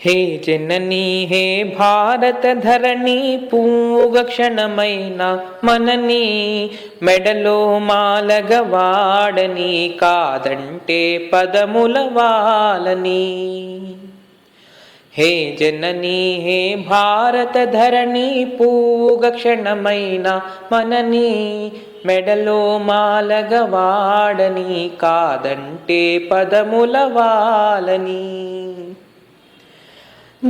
హే జననీ హే భారత ధరణి పూగ క్షణమైన మనని మెడలో మాలగవాడని కాదంటే పదముల వాలని. హే జననీ హే భారత ధరణి పూగ క్షణమైన మనని మెడలో మాలగవాడని కాదంటే పదముల వాలని.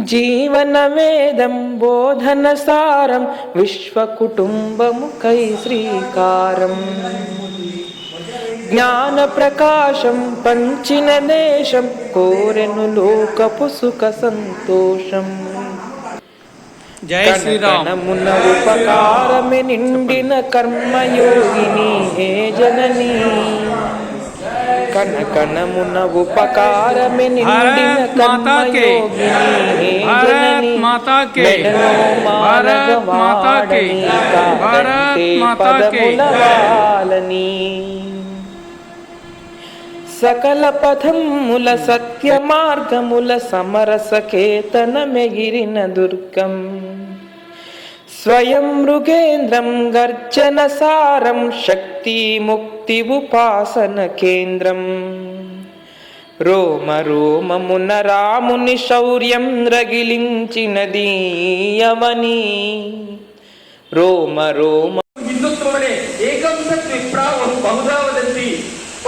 జీవన వేదం బోధన సారం విశ్వ కుటుంబము కై శ్రీకారం. జ్ఞాన ప్రకాశం పంచిన దేశం కోరెను లోకపు సుఖ సంతోషం. జై శ్రీరామ్. కనకనమున ఉపకారమే నిండిన కర్మయోగిని హే జనని. కనకనమున ఉపకారమే నిండిన. కర్మయోగిని జనని. మెడలో మాలగ భారత్ మాతా కే. వాడని భారత్ కాదంటే. పదముల వాలని సకల పథముల సత్య మార్గముల సమరస కేతన మెగిరిన దుర్గం స్వయం మృగేంద్రం గర్జన సారం శక్తి ముక్తి ఉపాసన కేంద్రం. రోమ రోమమున రాముని శౌర్యం రగిలించినది అవని. రోమ రోమ హిందుత్వమనే ఏకం సత్ విప్రావం బహుదా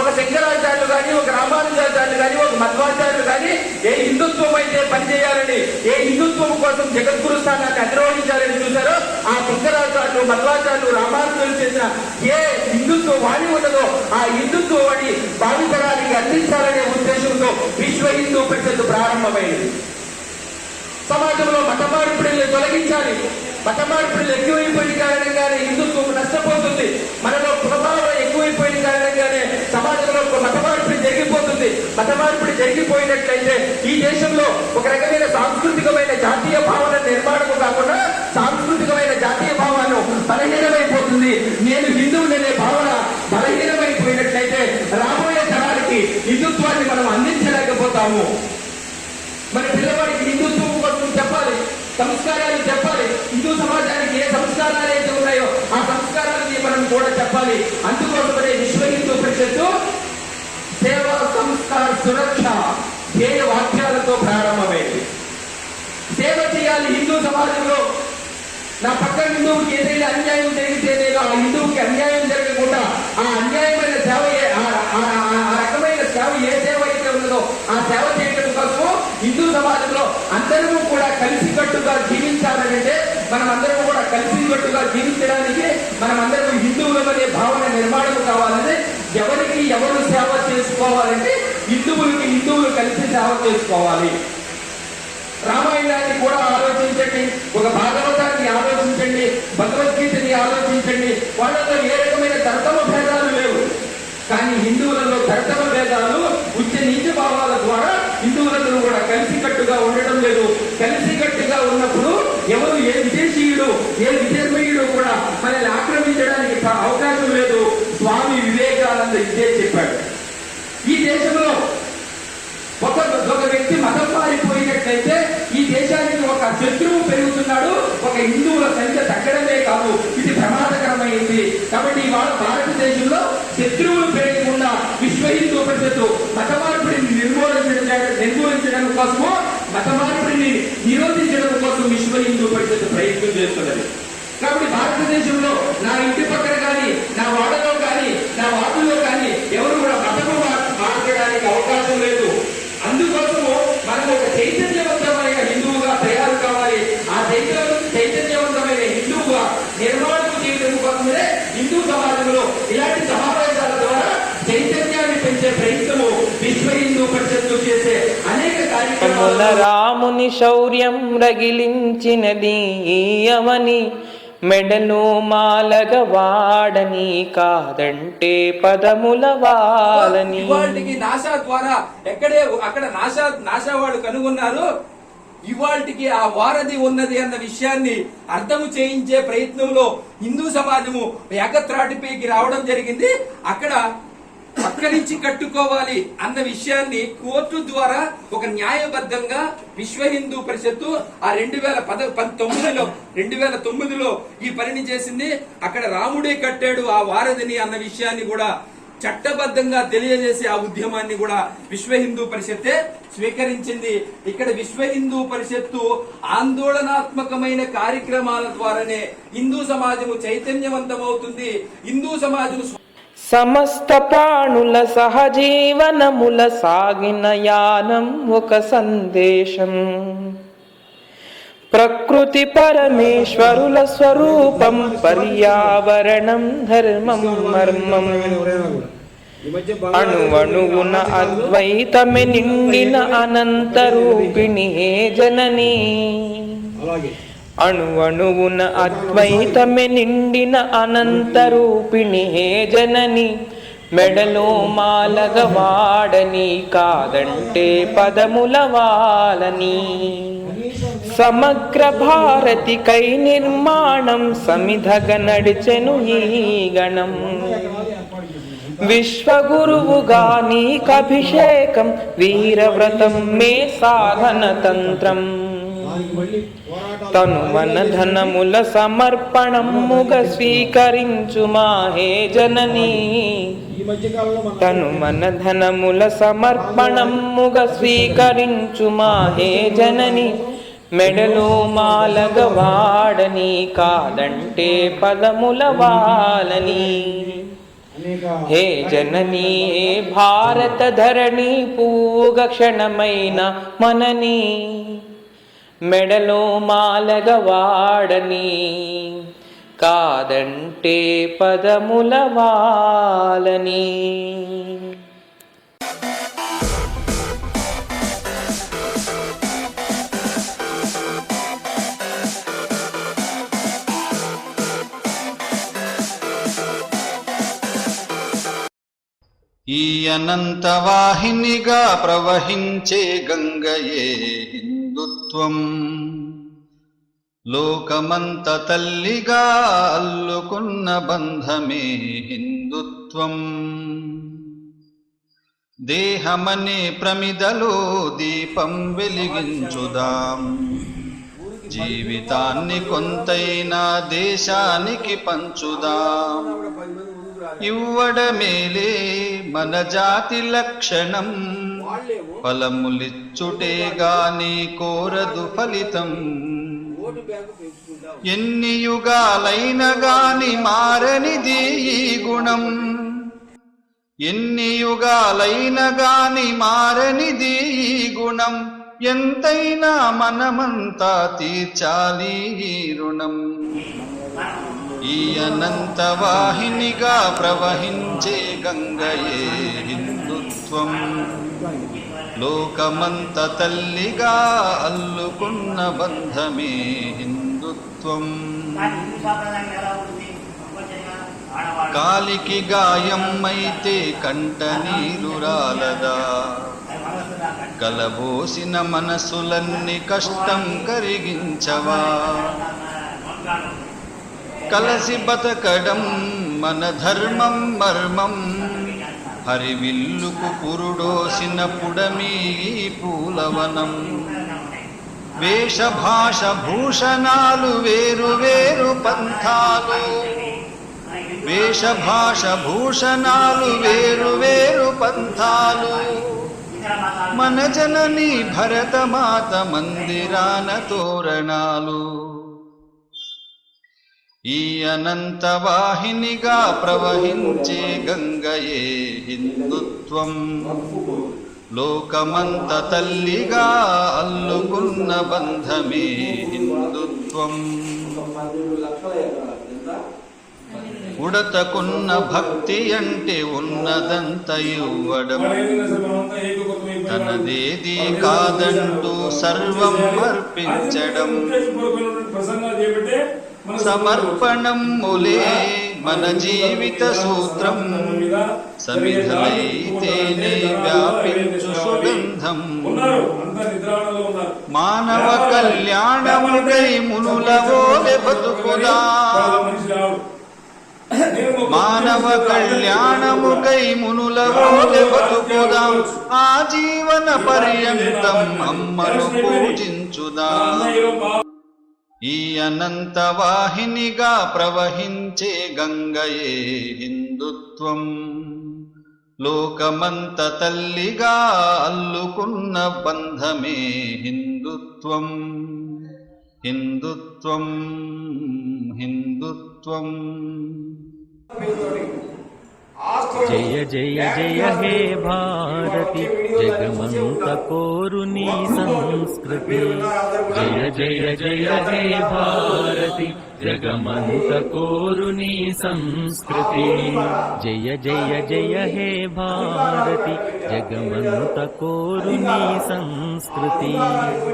ఒక శంకరాచార్యులు కానీ ఒక రామానుజాచార్యులు కానీ ఒక మధ్వాచార్యులు కానీ ఏ హిందుత్వం అయితే పనిచేయాలని ఏ హిందుత్వం కోసం జగద్గురు స్థానాన్ని అధిరోహించాలని చూశారో ఆ శంకరాచార్యులు మధ్వాచార్యులు రామానుజులు చేసిన ఏ హిందుత్వ వాణి ఉన్నదో ఆ హిందుత్వ వాణి భావితరానికి అందించాలనే ఉద్దేశంతో విశ్వ హిందూ పరిషత్ ప్రారంభమైంది. సమాజంలో మత మార్పిడిని తొలగించాలి. మత మార్పిడిలు ఎక్కువైపోయిన కారణంగానే హిందుత్వం నష్టపోతుంది. మనలో ప్రభావం ఎక్కువైపోయిన కారణంగానే సమాజంలో ఒక మత మార్పిడి జరిగిపోతుంది. మత మార్పిడి జరిగిపోయినట్లయితే ఈ దేశంలో ఒక రకమైన సాంస్కృతికమైన జాతీయ భావన నిర్మాణము కాకుండా సాంస్కృతికమైన జాతీయ భావన బలహీనమైపోతుంది. నేను హిందువులనే భావన బలహీనమైపోయినట్లయితే రాబోయే తరానికి హిందుత్వాన్ని మనం అందించలేకపోతాము. మన పిల్లవాడికి హిందుత్వం కోసం చెప్పాలి సంస్కారాలు చెప్పాలి హిందూ సమాజానికి ఏ సంస్కారాలు అయితే ఉన్నాయో ఆ సంస్కారాలని మనం కూడా చెప్పాలి. అందు హిందూ సేవా సంస్కార సురక్ష ధ్యేయ వాక్యాలతో ప్రారంభమైంది. సేవ చేయాలి హిందూ సమాజంలో. నా పక్క హిందువుకి ఏదైనా అన్యాయం జరిగితే నేను ఆ హిందువుకి అన్యాయం జరగకుండా ఆ అన్యాయమైన సేవ ఏ- ఆ- ఆ రకమైన సేవ ఏ సేవ అయితే ఉన్నదో ఆ సేవ చేయడం కోసము హిందూ సమాజంలో అందరము కూడా కలిసికట్టుగా జీవించాలంటే మనం అందరం కూడా కలిసికట్టుగా జీవించడానికి మనం అందరం హిందువులమనే భావన నిర్మాణం కావాలంటే ఎవరికి ఎవరు సేవ చేసుకోవాలంటే హిందువులకి హిందువులు కలిసి సేవ చేసుకోవాలి. రామాయణాన్ని కూడా ఆలోచించండి ఒక భాగవతాన్ని ఆలోచించండి భగవద్గీతని ఆలోచించండి వాళ్ళతో ఏ రకమైన తర్తమ భేదాలు కానీ హిందువులలో తర్తమ భేదాలు ఉచ్చ నీచ భావాల ద్వారా హిందువులందరూ కూడా కలిసికట్టుగా ఉండడం లేదు. కలిసికట్టుగా ఉన్నప్పుడు ఎవరు ఏ విదేశీయుడు ఏ విదేశీయుడు కూడా మనల్ని ఆక్రమించడానికి అవకాశం లేదు. స్వామి వివేకానంద ఇదే చెప్పాడు. ఈ దేశంలో ఒక ఒక వ్యక్తి మతం మారిపోయినట్లయితే ఈ దేశానికి ఒక శత్రువు పెరుగుతున్నాడు. ఒక హిందువుల సంఖ్య తగ్గడమే కాదు. ఇది ప్రమాదకరమైంది. కాబట్టి ఇవాళ భారతదేశంలో శత్రువులు పెరగకుండా విశ్వ హిందూ పరిషత్తు మత మార్పిడిని నిర్మూలించడం నిర్మూలించడం కోసము మత మార్పిడిని నిరోధించడం కోసం విశ్వ హిందూ పరిషత్తు ప్రయత్నం చేస్తున్నది. కాబట్టి భారతదేశంలో నా ఇంటి పక్కన కానీ నా వాడలో కానీ నా వార్డులో కానీ ఎవరు కూడా మతము మార్- మార్చడానికి అవకాశం లేదు అందుకోసము మనం ఒక చైతన్యవంతమైన హిందువుగా తయారు కావాలి ఆ చైతన్య చైతన్యవంతమైన హిందువుగా నిర్మాణం చేయడం కోసమే హిందూ సమాజంలో ఇలాంటి సమావేశాల ద్వారా చైతన్యాన్ని పెంచే ప్రయత్నము విశ్వ హిందూ పరిషత్తు చేసే అనేక మున కార్యక్రమాలు రాముని శౌర్యం రగిలించినది అవని మెడలో మాలగ వాడని కాదంటే పదముల వాలని. ఇవాళకి నాసా ద్వారా ఎక్కడే అక్కడ నాసా నాసా వాళ్ళు కనుగొన్నారు. ఇవాళకి ఆ వారధి ఉన్నది అన్న విషయాన్ని అర్థము చేయించే ప్రయత్నంలో హిందూ సమాజము ఏకత్రాటిపైకి రావడం జరిగింది. అక్కడ పక్క కట్టుకోవాలి అన్న విషయాన్ని కోర్టు ద్వారా ఒక న్యాయబద్ధంగా విశ్వ హిందూ పరిషత్తు ఆ రెండు వేల పద పంతొమ్మిదిలో రెండు వేల తొమ్మిదిలో ఈ పనిని చేసింది. అక్కడ రాముడే కట్టాడు ఆ వారధిని అన్న విషయాన్ని కూడా చట్టబద్ధంగా తెలియజేసే ఆ ఉద్యమాన్ని కూడా విశ్వ హిందూ పరిషత్తే స్వీకరించింది. ఇక్కడ విశ్వ హిందూ పరిషత్తు ఆందోళనాత్మకమైన కార్యక్రమాల ద్వారానే హిందూ సమాజము చైతన్యవంతమవుతుంది. హిందూ సమాజం సమస్త ప్రాణుల సహజీవనముల సాగిన యానం ఒక సందేశం. ప్రకృతి పరమేశ్వరుల స్వరూపం పర్యావరణం ధర్మం మర్మం. అణువణువున అద్వైతమే నిండిన అనంతరూపిణి జననీ? అణువణువున అద్వైతమే నిండిన అనంతరూపిణి హే జనని. మెడలో మాలగ వాడని కాదంటే పదముల వాలని. సమగ్ర భారతికై నిర్మాణం సమిధగ నడిచెను ఈ గణం. విశ్వగురువుగా నీకభిషేకం వీరవ్రతం మే సాధన తంత్రం. తను మన ధనముల సమర్పణముగ స్వీకరించు మాహే జననీ? తను మన ధనముల సమర్పణముగ స్వీకరించు మాహే జనని? మెడలో మాలగ వాడని కాదంటే పదముల వాలని. హే జననీ హే భారత ధరణి పూగ క్షణమైన మనని. మెడలో మాలగవాడని కాదంటే పదముల వాలని. ఈ అనంత వాహినిగా ప్రవహించే గంగయే హిందుత్వం లోకమంత తల్లిగా అల్లుకున్న బంధమే హిందుత్వం. దేహమనే ప్రమిదలో దీపం వెలిగించుదాం. జీవితాన్ని కొంతైనా దేశానికి పంచుదాం. ఇవ్వడమేలే మన జాతి లక్షణం. ఫలములిచ్చుటే గాని కోరదు ఫలితం. ఎన్ని యుగాలైన గాని మారనిది ఈ గుణం. ఎన్ని యుగాలైన గాని మారనిది ఈ గుణం. ఎంతైనా మనమంతా తీర్చాలి ఈ రుణం. ఈ అనంత వాహినిగా ప్రవహించే గంగయే. లోకమంత తల్లిగా అల్లుకున్న బంధమే హిందుత్వం. కాలికి గాయం అయితే కంట నీరు రాలదా? కలబోసిన మనసులన్నీ కష్టం కరిగించవా? కలసి బతకడం మన ధర్మం మర్మం హరివిల్లుకు పురుడోసిన పుడమీ పూలవనం. వేషభాష భూషణాలు వేరు వేరు పంథాలు. వేషభాష భూషణాలు వేరు వేరు పంథాలు. మన జనని భరతమాత మందిరాన తోరణాలు. ఈ అనంత వాహినిగా ప్రవహించే గంగయే హిందుత్వం. లోకమంత తల్లిగా అల్లుకున్న బంధమే హిందుత్వం. ఉడతకున్న భక్తి అంటే ఉన్నదంత ఇవ్వడం. తనదేది కాదంటూ సర్వం అర్పించడం. సమర్పణం ములే మన జీవిత సూత్రం. సమిధలైతేనే వ్యాపించు సుగంధం. మానవ కళ్యాణముకై మునుల బతుకుదా మానవ మానవ కళ్యాణముకై మునుల ఊలె బతుకుదాం ఆ జీవన పర్యంతం అమ్మను పూజించుదా. ఈ అనంత వాహినిగా ప్రవహించే గంగయే హిందుత్వం. లోకమంత తల్లిగా అల్లుకున్న బంధమే హిందుత్వం. హిందుత్వం హిందుత్వం. जय जय जय हे भारति। जगमन्तकोरु संस्कृति। जय जय जय हे भारति। जगमन्त कोरुनी संस्कृति। जय जय जय हे भारती। जगमन्तकोरु संस्कृति।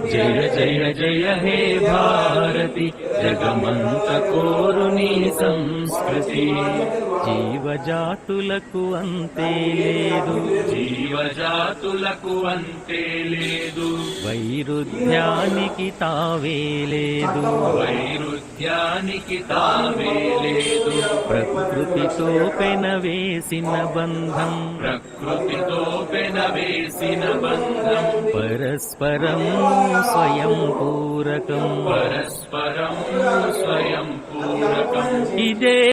जय जय जय हे भारती। जगमन्तकोरु संस्कृति। జీవజాతులకు అంతే లేదు. జీవజాతులకు అంతే లేదు. వైరుధ్యానికి తావే లేదు. వైరుధ్యానికి తావే లేదు. ప్రకృతితో పెనవేసిన బంధం. ప్రకృతితో పెనవేసిన బంధం. పరస్పరం స్వయం పూరకం పరస్పరం స్వయం పూరకం ఇదే